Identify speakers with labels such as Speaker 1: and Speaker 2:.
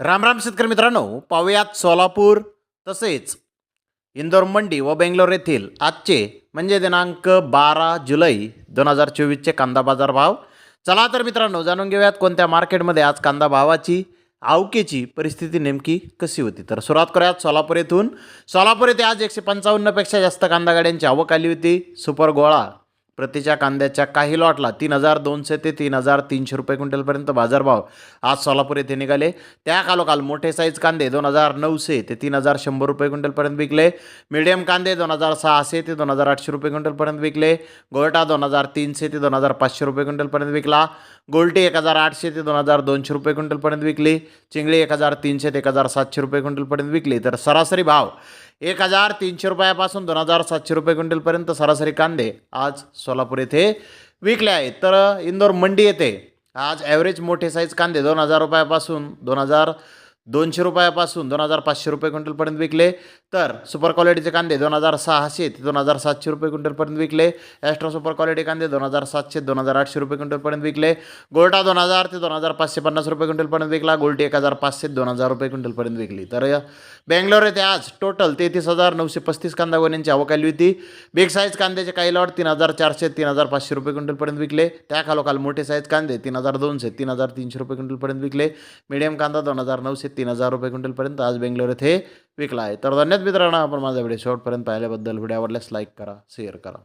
Speaker 1: राम राम शेतकरी मित्रांनो पाहुयात सोलापूर तसेच इंदोर मंडी व बेंगलोर येथील आजचे म्हणजे दिनांक बारा जुलै दोन हजार चोवीसचे कांदा बाजार भाव. चला तर मित्रांनो जाणून घेऊयात कोणत्या मार्केटमध्ये आज कांदा भावाची आवकेची परिस्थिती नेमकी कशी होती. तर सुरुवात करूयात सोलापूर येथून. सोलापूर येथे आज एकशे पंचावन्नपेक्षा जास्त कांदा गाड्यांची आवक आली होती. सुपर गोळा प्रतीच्या कांद्याच्या काही लॉटला तीन हजार दोनशे ते तीन हजार तीनशे रुपये क्विंटलपर्यंत बाजारभाव आज सोलापूर येथे निघाले. त्या कालोकाल मोठे साईज कांदे दोन हजार नऊशे ते तीन हजार शंभर रुपये क्विंटलपर्यंत विकले. मिडियम कांदे दोन हजार सहाशे ते दोन हजार आठशे रुपये क्विंटलपर्यंत विकले. गोल्टा दोन हजार तीनशे ते दोन हजार पाचशे रुपये क्विंटलपर्यंत विकला. गोल्टी एक हजार आठशे ते दोन हजार दोनशे रुपये क्विंटलपर्यंत विकली. चिंगळी एक हजार तीनशे ते एक हजार सातशे रुपये क्विंटलपर्यंत विकली. तर सरासरी भाव एक हजार तीनशे रुपयापासून दोन हजार सातशे रुपये क्विंटलपर्यंत सरासरी कांदे आज सोलापूर येथे विकले आहेत. तर इंदोर मंडी येथे आज ॲव्हरेज मोठे साईज कांदे दोन हजार रुपयापासून दोन हजार दोनशे रुपयापासून दोन हजार पाचशे रुपये क्विंटलपर्यंत विकले. तर सुपर क्वालिटीचे कांदे दोन हजार सहाशे ते दोन हजार सातशे रुपये क्विंटलपर्यंत विकले. ॲस्ट्रा सुपर क्वालिटी कांदे दोन हजार सातशे दोन हजार आठशे रुपये क्विंटलपर्यंत विकले. गोल्टा दोन हजार ते दोन हजार पाचशे पन्नास रुपये क्विंटलपर्यंत विकला. गोल्टी एक हजार पाचशे दोन हजार रुपये क्विंटलपर्यंत विकली. तर बँगलोर येथे आज टोटल तेहतीस हजार नऊशे पस्तीस कांदा गोण्यांची आवक आली होती. बिग साईज कांद्याचे काही लॉट तीन हजार चारशे तीन हजार पाचशे रुपये क्विंटलपर्यंत विकले. त्या खालोखाल मोठे साईज कांदे तीन हजार दोनशे तीन हजार तीनशे रुपये क्विंटलपर्यंत विकले. मिडियम कांदा दोन हजार नऊशे तीन हजार रुपये क्विंटलपर्यंत आज बेंगलोर येथे विकला आहे. तर धन्यवाद मित्रांनो आपण माझा व्हिडिओ शेवटपर्यंत पाहिल्याबद्दल व्हिडिओ आवडल्यास लाईक करा शेअर करा.